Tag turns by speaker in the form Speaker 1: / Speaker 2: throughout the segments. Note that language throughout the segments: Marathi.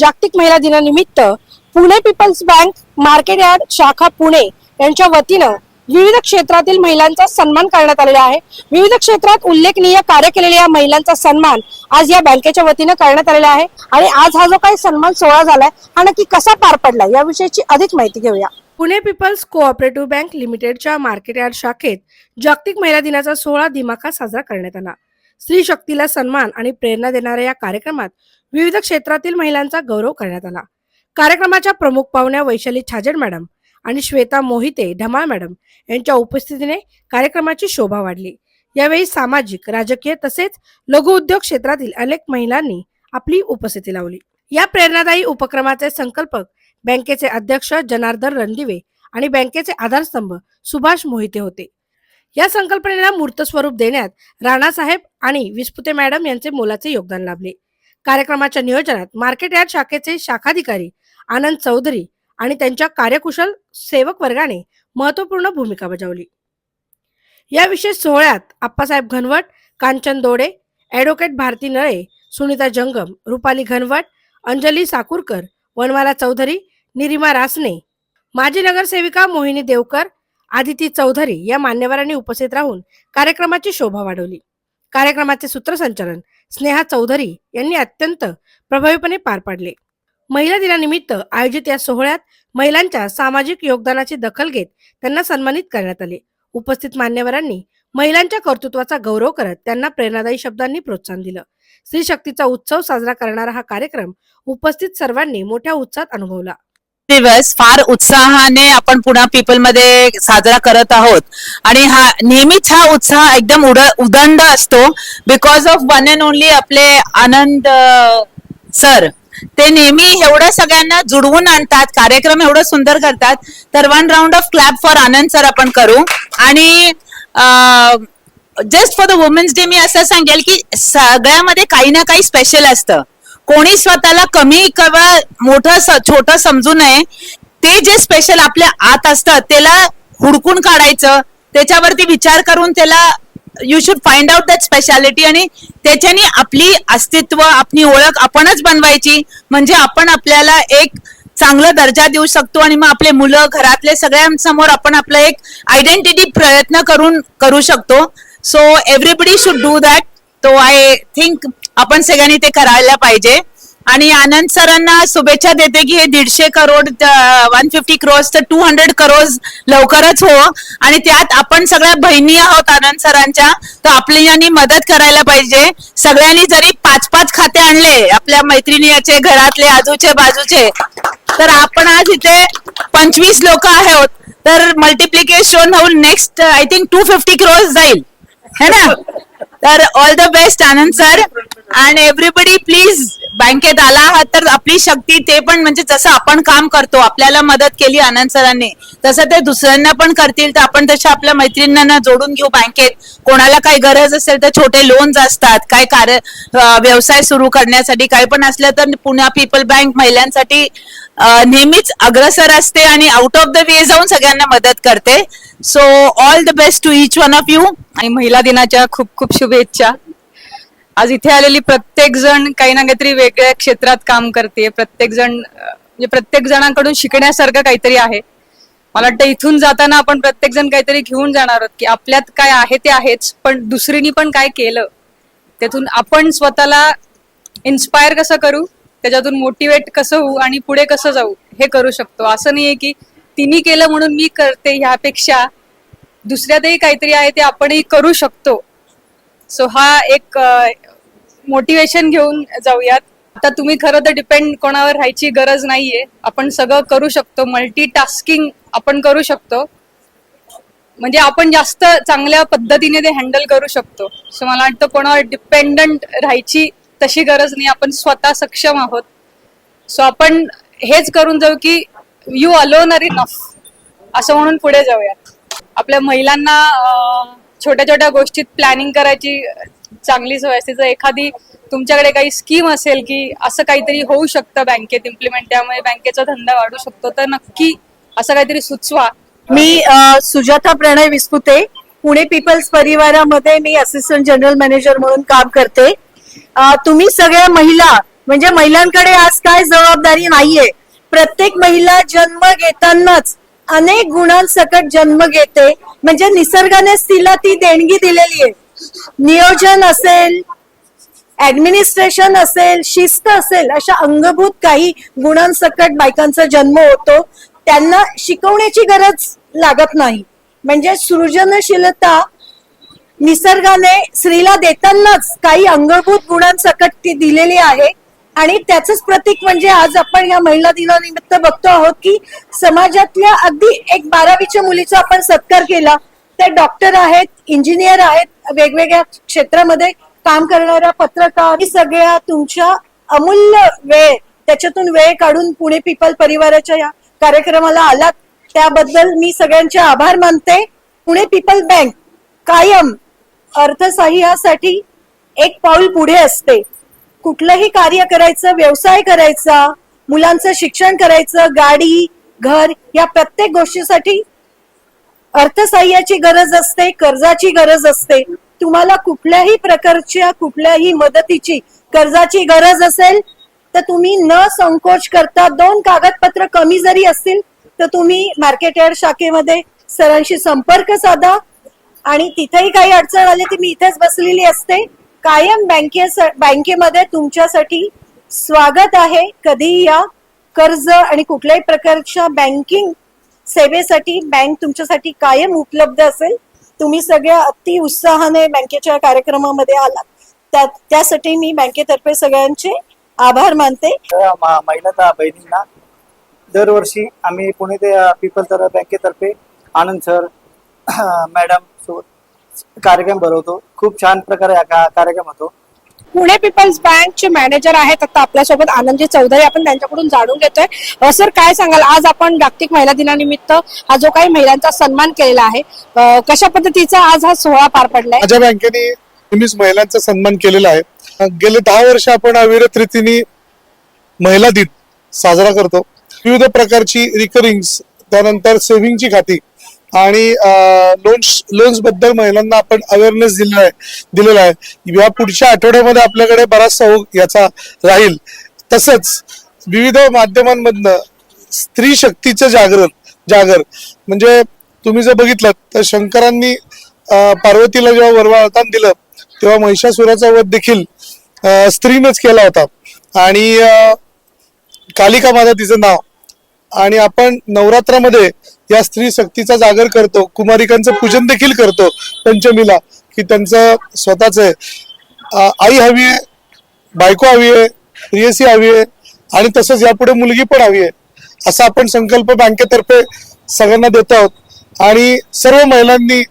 Speaker 1: जागतिक महिला दिनानिमित्त Pune people's bank market yard शाखा पुणे यांच्या वतीनं विविध क्षेत्रातील महिलांचा सन्मान करण्यात आलेला आहे. विविध क्षेत्रात उल्लेखनीय कार्य केलेल्या या महिलांचा सन्मान आज या बँकेच्या वतीनं करण्यात आलेला आहे. आणि आज हा जो काही सन्मान सोहळा झालाय हा नक्की कसा पार पडला याविषयीची अधिक माहिती घेऊया. पुणे पीपल्स कोऑपरेटिव्ह बँक लिमिटेडच्या मार्केट यार्ड शाखेत जागतिक महिला दिनाचा सोहळा दिमाखात साजरा करण्यात आला. स्त्री शक्तीला सन्मान आणि प्रेरणा देणाऱ्या या कार्यक्रमात विविध क्षेत्रातील महिलांचा गौरव करण्यात आला. कार्यक्रमाच्या प्रमुख पाहुण्या वैशाली छाजेड मॅडम आणि श्वेता मोहिते ढमाळ मॅडम यांच्या उपस्थितीने कार्यक्रमाची शोभा वाढली. यावेळी सामाजिक राजकीय तसेच लघु उद्योग क्षेत्रातील अनेक महिलांनी आपली उपस्थिती लावली. या प्रेरणादायी उपक्रमाचे संकल्पक बँकेचे अध्यक्ष जनार्दन रणदिवे आणि बँकेचे आधारस्तंभ सुभाष मोहिते होते. या संकल्पनेला मूर्त स्वरूप देण्यात राणासाहेब आणि विस्पुते मॅडम यांचे मोलाचे योगदान लाभले. कार्यक्रमाच्या नियोजनात मार्केट यार्ड शाखेचे शाखाधिकारी आनंद चौधरी आणि त्यांच्या कार्यकुशल सेवक वर्गाने महत्त्वपूर्ण भूमिका बजावली. या विशेष सोहळ्यात आप्पासाहेब घनवट कांचन दोडे ॲडव्होकेट भारती नळे सुनीता जंगम रुपाली घनवट अंजली साकुरकर वनमाला चौधरी निरिमा रासने माजी नगरसेविका मोहिनी देवकर आदिती चौधरी या मान्यवरांनी उपस्थित राहून कार्यक्रमाची शोभा वाढवली. कार्यक्रमाचे सूत्रसंचालन स्नेहा चौधरी यांनी अत्यंत प्रभावीपणे पार पाडले. महिला दिनानिमित्त आयोजित या सोहळ्यात महिलांच्या सामाजिक योगदानाची दखल घेत त्यांना सन्मानित करण्यात आले. उपस्थित मान्यवरांनी महिलांच्या कर्तृत्वाचा गौरव करत त्यांना प्रेरणादायी शब्दांनी प्रोत्साहन दिलं. स्त्री शक्तीचा उत्सव साजरा करणारा हा कार्यक्रम उपस्थित सर्वांनी मोठ्या उत्साहात अनुभवला.
Speaker 2: दिवस फार उत्साहाने आपण पुन्हा पीपलमध्ये साजरा करत आहोत. आणि हा नेहमीच हा उत्साह एकदम उड उदंड असतो. Because of one and only आपले आनंद सर ते नेहमी एवढं सगळ्यांना जुडवून आणतात कार्यक्रम एवढं सुंदर करतात. तर one round of clap for Anand sir आपण करू. आणि just for the women's day मी असं सांगेल की सगळ्यामध्ये काही ना काही स्पेशल असतं. कोणी स्वतःला कमी किंवा मोठं छोटं समजू नये. ते जे स्पेशल आपल्या आत असतं त्याला हुडकून काढायचं त्याच्यावरती विचार करून त्याला you should find out that speciality आणि त्याच्याने आपली अस्तित्व आपली ओळख आपणच बनवायची. म्हणजे आपण आपल्याला एक चांगला दर्जा देऊ शकतो आणि मग आपले मुलं घरातले सगळ्यांसमोर आपण आपलं एक आयडेंटिटी प्रयत्न करून करू शकतो. So everybody should do that तो आय थिंक आपण सगळ्यांनी ते करायला पाहिजे. आणि आनंद सरांना शुभेच्छा देते की हे दीडशे करोड वन फिफ्टी क्रोज तर टू हंड्रेड करोड लवकरच हो. आणि त्यात आपण सगळ्या बहिणी आहोत आनंद सरांच्या तर आपली यांनी मदत करायला पाहिजे. सगळ्यांनी जरी पाच पाच खाते आणले आपल्या मैत्रिणीचे घरातले आजूचे बाजूचे तर आपण आज इथे पंचवीस लोक आहोत. तर मल्टिप्लिकेशन होऊन next I think two fifty crores जाईल. है ना? Sir, all the best, Anand sir. And everybody, please बँकेत आला आहात तर आपली शक्ती ते पण म्हणजे जसं आपण काम करतो आपल्याला मदत केली आनंद सरांनी तसं ते दुसऱ्यांना पण करतील तर आपण तशा आपल्या मैत्रिणींना जोडून घेऊ बँकेत. कोणाला काही गरज असेल तर छोटे लोन्स असतात काय कार्य व्यवसाय सुरू करण्यासाठी काही पण असलं तर पुण्या पीपल बँक महिलांसाठी नेहमीच अग्रसर असते आणि आउट ऑफ द वे जाऊन सगळ्यांना मदत करते. So all the best to each one of you
Speaker 3: आणि महिला दिनाच्या खूप खूप शुभेच्छा. आज इथे आलेली प्रत्येक जण काही ना काहीतरी वेगळ्या क्षेत्रात काम करते प्रत्येक जण म्हणजे प्रत्येक जणांकडून शिकण्यासारखं काहीतरी आहे. मला वाटतं इथून जाताना आपण प्रत्येक जण काहीतरी घेऊन जाणार आहोत की आपल्यात काय आहे ते आहेच पण दुसरीनी पण काय केलं? त्यातून आपण स्वतःला इन्स्पायर कसं करू? त्याच्यातून मोटिवेट कसं होऊ आणि पुढे कसं जाऊ हे करू शकतो. असं नाहीये की तिने केलं म्हणून मी करते ह्यापेक्षा दुसऱ्यातही काहीतरी आहे ते आपणही करू शकतो. सो हा एक मोटिवेशन घेऊन जाऊयात. आता तुम्ही खरं तर डिपेंड कोणावर राहायची गरज नाहीये. आपण सगळं करू शकतो. मल्टी टास्किंग आपण करू शकतो. म्हणजे आपण जास्त चांगल्या पद्धतीने ते हँडल करू शकतो. सो मला वाटतं कोणावर डिपेंडंट राहायची तशी गरज नाही. आपण स्वतः सक्षम आहोत. सो आपण हेच करून जाऊ की यू अलोन आर इनफ असं म्हणून पुढे जाऊयात. आपल्या महिलांना छोट्या छोट्या गोष्टीत प्लॅनिंग करायची चांगली सोय असते. जर एखादी तुमच्याकडे काही स्कीम असेल की असं काहीतरी होऊ शकतं बँकेत इम्प्लिमेंट त्यामुळे बँकेचा धंदा वाढू शकतो तर नक्की असं काहीतरी सुचवा.
Speaker 4: मी सुजाता प्रणय विस्पुते पुणे पीपल्स परिवारामध्ये मी असिस्टंट जनरल मॅनेजर म्हणून काम करते. तुम्ही सगळ्या महिला म्हणजे महिलांकडे आज काय जबाबदारी नाहीये. प्रत्येक महिला जन्म घेतानाच अनेक गुणांसकट जन्म घेते. म्हणजे निसर्गानेच तिला ती देणगी दिलेली आहे. नियोजन असेल ऍडमिनिस्ट्रेशन असेल शिस्त असेल अशा अंगभूत काही गुणांसकट बायकांचा जन्म होतो त्यांना शिकवण्याची गरज लागत नाही. म्हणजे सृजनशीलता निसर्गाने स्त्रीला देतानाच काही अंगभूत गुणांसकट ती दिलेली आहे. आणि त्याच प्रतीक म्हणजे आज आपण या महिला दिनानिमित्त बघतो आहोत की समाजातल्या अगदी एक बारावीच्या मुलीचा आपण सत्कार केला. ते डॉक्टर आहेत इंजिनियर आहेत वेगवेगळ्या क्षेत्रामध्ये काम करणाऱ्या पत्रकार ही सगळ्या तुमच्या अमूल्य वेळ त्याच्यातून वेळ काढून पुणे पीपल परिवाराच्या या कार्यक्रमाला आलात. त्याबद्दल मी सगळ्यांचे आभार मानते. पुणे पीपल बँक कायम अर्थसहाय्यासाठी एक पाऊल पुढे असते. कुठलंही कार्य करायचं व्यवसाय करायचा मुलांचं शिक्षण करायचं गाडी घर या प्रत्येक गोष्टीसाठी अर्थसहाय्याची गरज असते कर्जाची गरज असते. तुम्हाला कुठल्याही प्रकारच्या कुठल्याही मदतीची कर्जाची गरज असेल तर तुम्ही न संकोच करता दोन कागदपत्र कमी जरी असतील तर तुम्ही मार्केट यार्ड शाखेमध्ये सरांशी संपर्क साधा. आणि तिथेही काही अडचण आली ती मी इथेच बसलेली असते. कायम बँके बँकेमध्ये तुमच्यासाठी स्वागत आहे. कधीही या कर्ज आणि कुठल्याही प्रकारच्या बँकिंग सेवेसाठी बँक तुमच्यासाठी कायम उपलब्ध असेल. तुम्ही सगळ्या अति उत्साहाने बँकेच्या कार्यक्रमामध्ये आलात. त्या त्यासाठी मी बँकेतर्फे सगळ्यांचे आभार मानते.
Speaker 5: महिला बहिणींना दरवर्षी आम्ही पुणे ते पीपल तर बँकेतर्फे आनंद सर मॅडम सोबत कार्यक्रम भरवतो. खूप छान प्रकारे हा का- कार्यक्रम होतो.
Speaker 1: पुणे पीपल्स बँकचे मॅनेजर आहेत आता आपल्यासोबत आनंदजी चौधरी आपण त्यांच्याकडून जाणून घेतोय. सर काय सांगाल? आज आपण जागतिक महिला दिनानिमित्त हा जो काही महिलांचा सन्मान केलेला आहे कशा पद्धतीचा आज हा सोहळा पार पडलाय?
Speaker 6: माझ्या बँकेने नेहमीच महिलांचा सन्मान केलेला आहे. गेले दहा वर्ष आपण अविरत रीतीने महिला दिन साजरा करतो. विविध प्रकारची रिकरिंग त्यानंतर सेव्हिंगची खाती आणि लोन्स लोन्सबद्दल महिलांना आपण अवेअरनेस दिलेला आहे दिलेला आहे. या पुढच्या आठवड्यामध्ये आपल्याकडे बराचसा ओघ याचा राहील. तसंच विविध माध्यमांमधनं स्त्री शक्तीचं जागरण जागर. म्हणजे तुम्ही जर बघितलं तर शंकरांनी पार्वतीला जेव्हा वरवाळतान दिलं तेव्हा महिषासुराचा वध देखील स्त्रीनच स्त्रीनंच केला होता. आणि कालिका माझं तिचं नाव आणि आपण नवरात्रामध्ये या स्त्री शक्तीचा जागर करतो कुमारिकांचं पूजन देखील करतो पंचमीला की त्यांचं स्वतःच आई हवी आहे बायको हवी आहे प्रियसी हवी आहे आणि तसंच यापुढे मुलगी पण हवी आहे असा आपण संकल्प बँकेतर्फे सगळ्यांना देत आहोत. आणि सर्व महिलांनी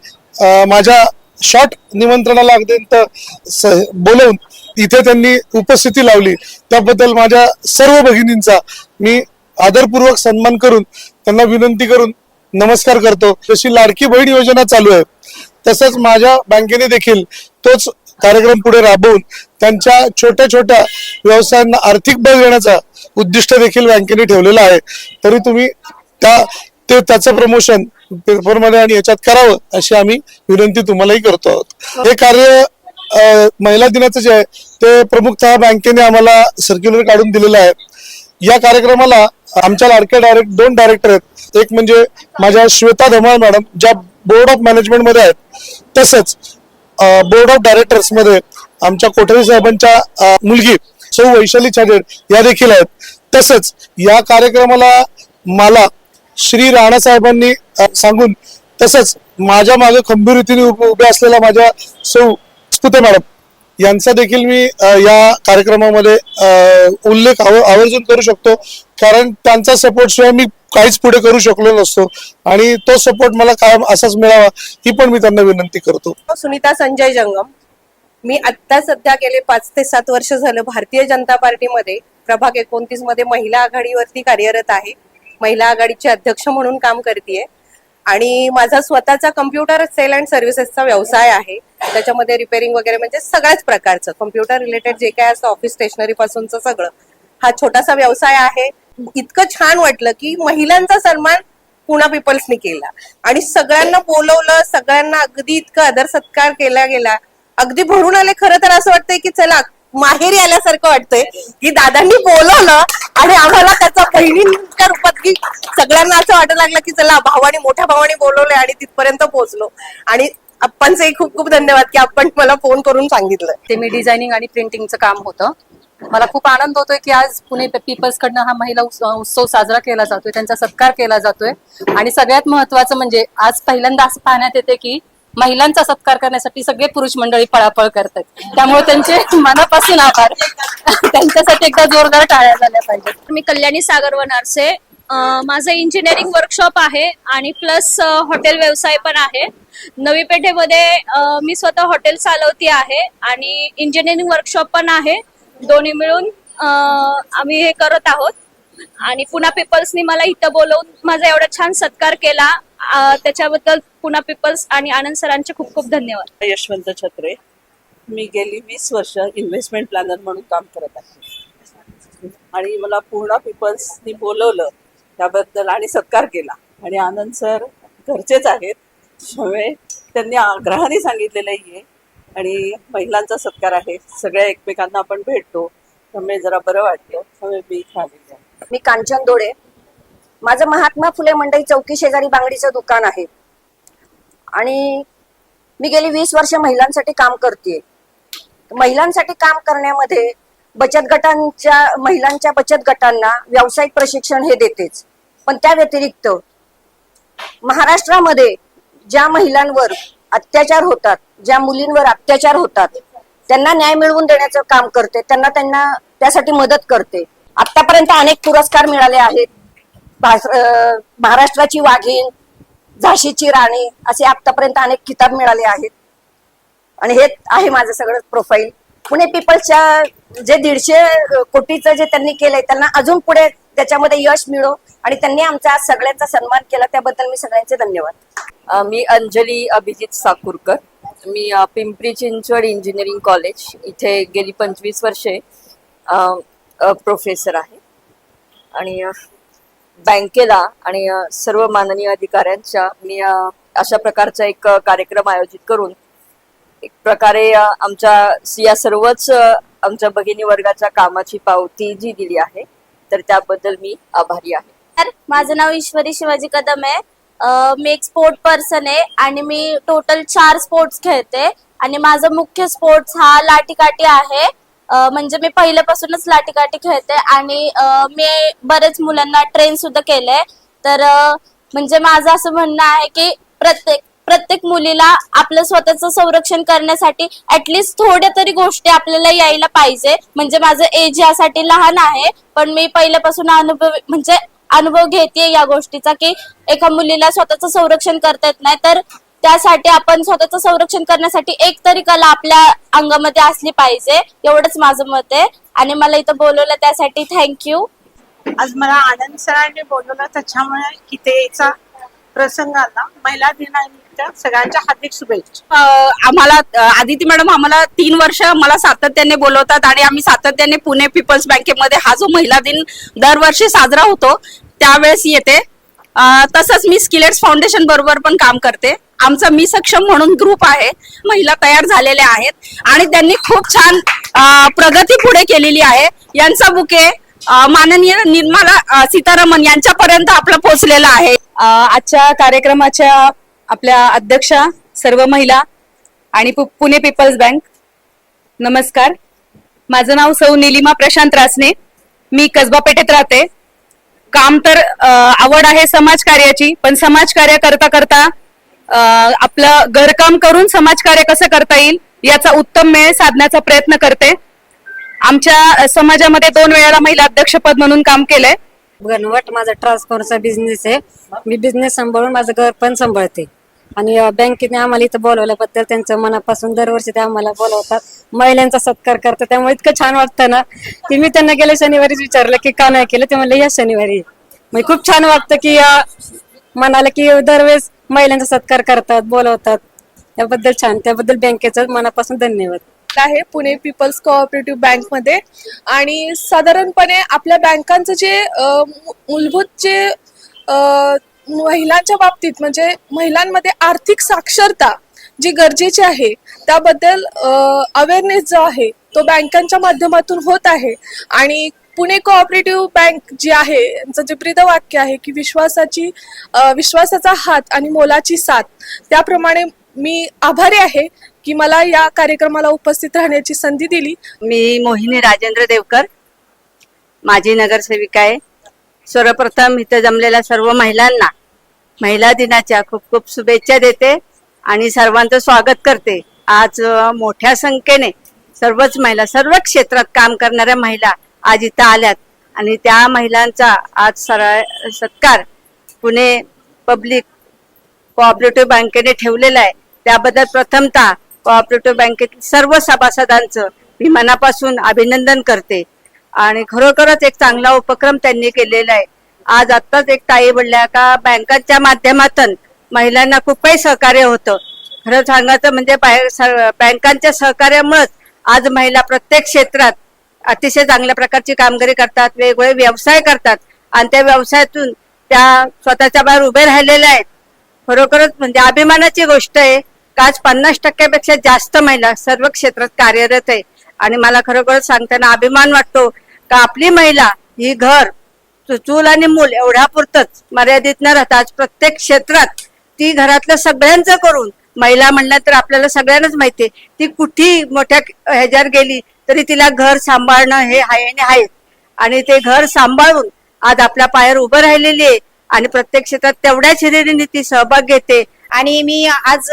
Speaker 6: माझ्या शॉर्ट निमंत्रणाला अत्यंत स- बोलवून इथे त्यांनी उपस्थिती लावली. त्याबद्दल माझ्या सर्व भगिनींचा मी आदरपूर्वक सन्मान करून त्यांना विनंती करून नमस्कार करतो. जशी लाडकी बहीण योजना चालू आहे तसंच माझ्या बँकेने देखील तोच कार्यक्रम पुढे राबवून त्यांच्या छोट्या छोट्या व्यवसायांना आर्थिक बळ देण्याचा उद्दिष्ट देखील बँकेने ठेवलेलं आहे. तरी तुम्ही त्या ते त्याचं प्रमोशन पेपरमध्ये आणि याच्यात करावं अशी आम्ही विनंती तुम्हालाही करतो आहोत. हे कार्य महिला दिनाचं जे आहे ते प्रमुखतः बँकेने आम्हाला सर्क्युलर काढून दिलेलं आहे. या कार्यक्रमाला आमच्या लाडक्या डायरेक्ट दोन डायरेक्टर आहेत. एक म्हणजे माझ्या श्वेता धमाळ मॅडम ज्या बोर्ड ऑफ मॅनेजमेंटमध्ये आहेत. तसंच बोर्ड ऑफ डायरेक्टर्समध्ये आमच्या कोठारी साहेबांच्या मुलगी सौ वैशाली छाडेड या देखील आहेत. तसंच या कार्यक्रमाला मला श्री राणा साहेबांनी सांगून तसंच माझ्या मागे खंबीर रीतीने उभ्या असलेल्या माझ्या सौ स्कुते मॅडम यांचा देखील मी या कार्यक्रमामध्ये उल्लेख आव- आवर्जून करू शकतो. कारण त्यांचा सपोर्ट शिवाय मी काहीच पुढे करू शकलो नसतो. आणि तो सपोर्ट मला कायम असाच मिळावा ही पण मी त्यांना विनंती करतो.
Speaker 7: हो, सुनीता संजय जंगम. मी आत्ता सध्या गेले पाच ते सात वर्ष झालं भारतीय जनता पार्टीमध्ये. प्रभाग एकोणतीसमध्ये महिला आघाडीवरती कार्यरत आहे. महिला आघाडीचे अध्यक्ष म्हणून काम करते आणि माझा स्वतःचा कम्प्युटर सेल अँड सर्व्हिसेसचा व्यवसाय आहे. त्याच्यामध्ये रिपेअरिंग वगैरे म्हणजे सगळ्याच प्रकारचं. कम्प्युटर रिलेटेड जे काय असतं ऑफिस स्टेशनरी पासूनचं सगळं. हा छोटासा व्यवसाय आहे. इतकं छान वाटलं की महिलांचा सन्मान पुणा पीपल्सनी केला. आणि सगळ्यांना बोलवलं सगळ्यांना अगदी इतकं आदर सत्कार केला गेला. अगदी भरून आले खरं तर असं वाटतंय की चला माहेरी आल्यासारखं वाटतंय की दादांनी बोलवलं आणि आम्हाला त्याचा बहिणींच्या रूपात की सगळ्यांना असं वाटायला लागलं की चला भावाने मोठ्या भावाने बोलवलंय आणि तिथपर्यंत पोहोचलो. आणि आपणचे खूप खूप धन्यवाद की आपण मला फोन करून सांगितलं.
Speaker 8: ते मी डिझायनिंग आणि प्रिंटिंगचं काम होतं. मला खूप आनंद होतोय की आज पुणे पीपल्स कडनं हा महिला उत्सव साजरा केला जातोय त्यांचा सत्कार केला जातोय. आणि सगळ्यात महत्वाचं म्हणजे आज पहिल्यांदा असं पाहण्यात येते की महिलांचा सत्कार करण्यासाठी सगळे पुरुष मंडळी पळापळ करतात. त्यामुळे त्यांचे मनापासून आभार. त्यांच्यासाठी एकदा जोरदार टाळ्या झाल्या पाहिजेत.
Speaker 9: मी कल्याणी सागर वनारसे. माझं इंजिनिअरिंग वर्कशॉप आहे आणि प्लस हॉटेल व्यवसाय पण आहे. नवी पेठेमध्ये मी स्वतः हॉटेल चालवती आहे आणि इंजिनिअरिंग वर्कशॉप पण आहे. दोन्ही मिळून आम्ही हे करत आहोत. आणि पुन्हा पीपल्सनी मला इथं बोलवून माझा एवढा छान सत्कार केला. त्याच्याबद्दल पुन्हा पीपल्स आणि आनंद सरांचे खूप खूप धन्यवाद.
Speaker 10: यशवंत छत्रे मी गेली वीस वर्ष इन्व्हेस्टमेंट प्लॅनर म्हणून काम करत आहे. आणि मला पूर्णा पीपल्सनी बोलवलं त्याबद्दल आणि सत्कार केला. आणि आनंद सर घरचेच आहेत. त्यामुळे त्यांनी आग्रहाने सांगितलेलं आहे. आणि महिलांचा सत्कार आहे. सगळ्या एकमेकांना आपण भेटतो. त्यामुळे जरा बरं वाटलं. त्यामुळे मी खाली
Speaker 11: मी कांचन दोडे. माझं महात्मा फुले मंडई चौकी शेजारी बांगडीचं दुकान आहे. आणि मी गेली वीस वर्ष महिलांसाठी काम करते महिलांसाठी काम करण्यामध्ये बचत गटांच्या महिलांच्या बचत गटांना व्यावसायिक प्रशिक्षण हे देतेच. पण त्या व्यतिरिक्त महाराष्ट्रामध्ये ज्या महिलांवर अत्याचार होतात ज्या मुलींवर अत्याचार होतात त्यांना न्याय मिळवून देण्याचं काम करते त्यांना त्यांना त्यासाठी मदत करते. आतापर्यंत अनेक पुरस्कार मिळाले आहेत. महाराष्ट्राची वाघीण झाशीची राणी असे आतापर्यंत अनेक किताब मिळाले आहेत. आणि हे आहे माझं सगळं प्रोफाईल पुणे पीपल्सच्या जे दीडशे कोटीचं जे त्यांनी केलंय त्यांना अजून पुढे त्याच्यामध्ये यश मिळो. आणि त्यांनी आमचा सगळ्यांचा सन्मान केला. त्याबद्दल मी सगळ्यांचे धन्यवाद.
Speaker 12: मी अंजली अभिजित साकूरकर मी पिंपरी चिंचवड इंजिनिअरिंग कॉलेज इथे गेली पंचवीस वर्षे. प्रोफेसर आहे. आणि बँकेला आणि सर्व माननीय अधिकाऱ्यांच्या मी अशा प्रकारचा एक कार्यक्रम आयोजित करून एक प्रकारे आमच्या या सर्वच आमच्या भगिनी वर्गाच्या कामाची पावती जी दिली आहे तर त्याबद्दल मी आभारी आहे.
Speaker 9: तर माझं नाव ईश्वरी शिवाजी कदम आहे. मी एक स्पोर्ट पर्सन आहे आणि मी टोटल चार स्पोर्ट्स खेळते आणि माझा मुख्य स्पोर्ट्स हा लाठीकाठी आहे. म्हणजे मी पहिल्यापासूनच लाठीकाठी खेळते आणि मी बरेच मुलांना ट्रेन सुद्धा केलंय. तर म्हणजे माझं असं म्हणणं आहे की प्रत्येक प्रत्येक मुलीला आपलं स्वतःचं संरक्षण करण्यासाठी ऍटलिस्ट थोड्या तरी गोष्टी आपल्याला यायला पाहिजे. म्हणजे माझं एज यासाठी लहान आहे पण मी पहिल्यापासून अनुभव म्हणजे अनुभव घेते या गोष्टीचा की एका मुलीला स्वतःचं संरक्षण करता येत नाही. तर त्यासाठी आपण स्वतःचं संरक्षण करण्यासाठी एक तरी कला आपल्या अंगामध्ये असली पाहिजे. एवढंच माझं मत आहे. आणि मला इथं बोलवलं त्यासाठी थँक्यू
Speaker 13: आज मला आनंद सरांनी बोलवलं त्याच्यामुळे इथे प्रसंग आला. महिला दिनानिमित्त सगळ्यांच्या हार्दिक शुभेच्छा.
Speaker 14: आम्हाला आदिती मॅडम आम्हाला तीन वर्ष मला सातत्याने बोलवतात आणि आम्ही सातत्याने पुणे पीपल्स बँकेमध्ये हा जो महिला दिन दरवर्षी साजरा होतो त्यावेळेस येते. तसंच मी स्किलेट्स फाउंडेशन बरोबर पण काम करते. आमचा मी सक्षम म्हणून ग्रुप आहे. महिला तयार झालेल्या आहेत. आणि त्यांनी खूप छान प्रगती पुढे केलेली आहे. यांचा बुके माननीय निर्मला सीतारामन यांच्यापर्यंत आपला पोहोचलेला आहे.
Speaker 8: आजच्या कार्यक्रमाच्या आपल्या अध्यक्षा सर्व महिला आणि पु- पुणे पीपल्स बँक. नमस्कार. माझं नाव सौ निलिमा प्रशांत रासने. मी कसबा पेठेत राहते. काम तर आवड आहे समाजकार्याची पण समाजकार्य करता करता आपलं घरकाम करून समाजकार्य कसं करता येईल याचा उत्तम मेळ साधण्याचा प्रयत्न करते. आमच्या समाजामध्ये दोन वेळेला महिला अध्यक्षपद म्हणून काम केलंय.
Speaker 11: घनवट माझा ट्रान्सफॉर्मचा बिझनेस आहे. मी बिझनेस सांभाळून माझं घर पण सांभाळते. आणि बँकेने आम्हाला इथं बोलवल्याबद्दल त्यांचं मनापासून दरवर्षी ते आम्हाला बोलवतात. महिलांचा सत्कार करतात त्यामुळे इतकं छान वाटतं ना. की मी त्यांना गेल्या शनिवारीच विचारलं की का नाही केलं ते म्हणलं या शनिवारी. मग खूप छान वाटतं की अं, म्हणाले की दरवेळेस महिलांचा सत्कार करतात बोलवतात. त्याबद्दल छान त्याबद्दल बँकेचं मनापासून धन्यवाद.
Speaker 13: आहे पुणे पीपल्स कोऑपरेटिव्ह बँकमध्ये आणि साधारणपणे आपल्या बँकांचं जे मूलभूत जे महिलांच्या बाबतीत म्हणजे महिलांमध्ये आर्थिक साक्षरता जी गरजेची आहे त्याबद्दल अवेअरनेस जो आहे तो बँकांच्या माध्यमातून होत आहे. आणि पुणे कोऑपरेटिव्ह बँक जी आहे यांचं जे ब्रीदवाक्य आहे की विश्वासाची विश्वासाचा हात आणि मोलाची साथ. त्याप्रमाणे मी आभारी आहे की मला या कार्यक्रमाला उपस्थित राहण्याची संधी दिली.
Speaker 15: मी मोहिनी राजेंद्र देवकर माझी नगरसेविका आहे. सर्वप्रथम इथं जमलेल्या सर्व महिलांना महिला दिनाच्या खूप खूप शुभेच्छा देते आणि सर्वांचं स्वागत करते. आज मोठ्या संख्येने सर्वच महिला सर्व क्षेत्रात काम करणाऱ्या महिला आज इथं आल्यात. आणि त्या महिलांचा आज सरा सत्कार पुणे पब्लिक कोऑपरेटिव्ह बँकेने ठेवलेला आहे. त्याबद्दल प्रथमतः कोऑपरेटिव्ह बँकेतील सर्व सभासदांचं मी मनापासून अभिनंदन करते. आणि खरोखरच एक चांगला उपक्रम त्यांनी केलेला आहे. आज आत्ताच एक ताई बोलल्या का बँकांच्या माध्यमातून महिलांना खूप काही सहकार्य होतं. खरं सांगायचं म्हणजे बाहेर स- बँकांच्या सहकार्यामुळेच आज महिला प्रत्येक क्षेत्रात अतिशय चांगल्या प्रकारची कामगिरी करतात वेगवेगळे व्यवसाय करतात. आणि त्या व्यवसायातून त्या स्वतःच्या बाहेर उभे राहिलेल्या आहेत. खरोखरच म्हणजे अभिमानाची गोष्ट आहे का आज पन्नास टक्क्यापेक्षा जास्त महिला सर्व क्षेत्रात कार्यरत आहे. आणि मला खरोखरच सांगताना अभिमान वाटतो का आपली महिला ही घर चूल आणि मूल एवढ्या पुरतच मर्यादित न राहता आज प्रत्येक क्षेत्रात ती घरातलं सगळ्यांचं करून महिला म्हणलं तर आपल्याला सगळ्यांनाच माहितीये ती कुठेही मोठ्या ह्याच्यावर गेली तरी तिला घर सांभाळणं हे आहे आणि आहे. आणि ते घर सांभाळून आज आपल्या पायावर उभं राहिलेली आहे आणि प्रत्येक क्षेत्रात तेवढ्याच हिरिरीने ती सहभाग घेते.
Speaker 16: आणि मी आज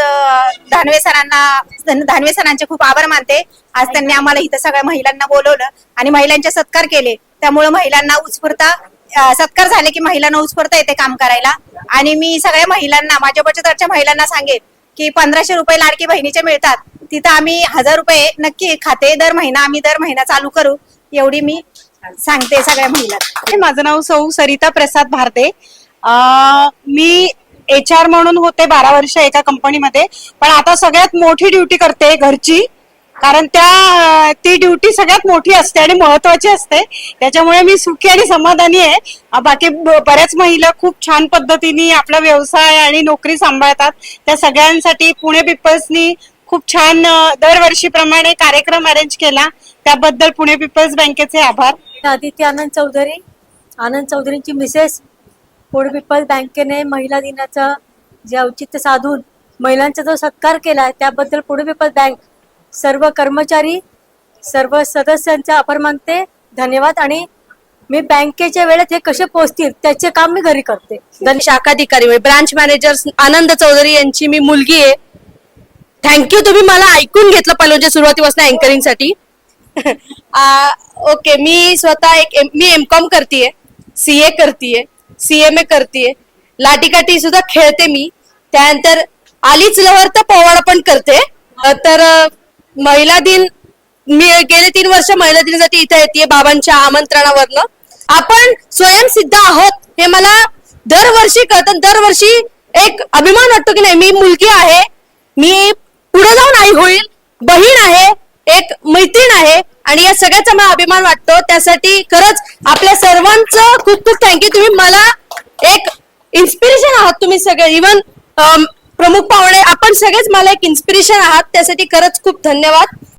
Speaker 16: दानवे सरांना दानवे सरांचे खूप आभार मानते. आज त्यांनी आम्हाला इथं सगळ्या महिलांना बोलवलं आणि महिलांचे सत्कार केले. त्यामुळे महिलांना उत्स्फूर्ता सत्कार झाले की महिलांना उत्स्फूर्त येते काम करायला. आणि मी सगळ्या महिलांना माझ्या बचतच्या महिलांना सांगेन की पंधराशे रुपये लाडकी बहिणीचे मिळतात. तिथं आम्ही हजार रुपये नक्की खाते. दर महिना आम्ही दर महिना चालू करू. एवढी मी सांगते सगळ्या महिला
Speaker 12: माझं नाव सौ सरिता प्रसाद भारते. मी एच आर म्हणून होते बारा वर्ष एका कंपनीमध्ये पण आता सगळ्यात मोठी ड्युटी करते घरची. कारण त्या ती ड्युटी सगळ्यात मोठी असते आणि महत्वाची असते. त्याच्यामुळे मी सुखी आणि समाधानी आहे. बाकी बऱ्याच महिला खूप छान पद्धतीने आपला व्यवसाय आणि नोकरी सांभाळतात. त्या सगळ्यांसाठी पुणे पीपल्सनी खूप छान दरवर्षीप्रमाणे कार्यक्रम अरेंज केला. त्याबद्दल पुणे पीपल्स बँकेचे आभार.
Speaker 15: आदित्य आनंद चौधरी. आनंद चौधरींची मिसेस पुणे पीपल्स बँकेने महिला दिनाचं जे औचित्य साधून महिलांचा जो सत्कार केला त्याबद्दल पुणे पीपल्स बँक सर्व कर्मचारी सर्व सदस्यांचा आभार मानते. धन्यवाद. आणि मी बँकेच्या वेळेत हे कसे पोहोचतील त्याचे काम मी घरी करते.
Speaker 16: धन शाखाधिकारी ब्रांच मॅनेजर आनंद चौधरी यांची मी मुलगी आहे. थँक्यू तुम्ही मला ऐकून घेतलं पहिल्या सुरुवातीपासून अँकरिंगसाठी. ओके. मी स्वतः एक एम- मी एम कॉम करतीये सी ए करतीये सी एम ए करतीये. लाटीकाठी सुद्धा खेळते मी. त्यानंतर आलीच लवर तर पोवाडा पण करते. तर महिला दिन मी गेले तीन वर्ष महिला दिनासाठी इथे येते बाबांच्या आमंत्रणावरनं. आपण स्वयंसिद्ध आहोत हे मला दरवर्षी कळतं. दरवर्षी एक अभिमान वाटतो की नाही मी मुलगी आहे मी पुढे जाऊन आई होईल बहीण आहे एक मैत्रीण आहे आणि या सगळ्याचा मला अभिमान वाटतो. त्यासाठी खरंच आपल्या सर्वांचं खूप खूप थँक्यू तुम्ही मला एक इन्स्पिरेशन आहात तुम्ही सगळे. इवन प्रमुख पाहुणे आपण सगळेच मला एक इन्स्पिरेशन आहात. त्यासाठी खरंच खूप धन्यवाद.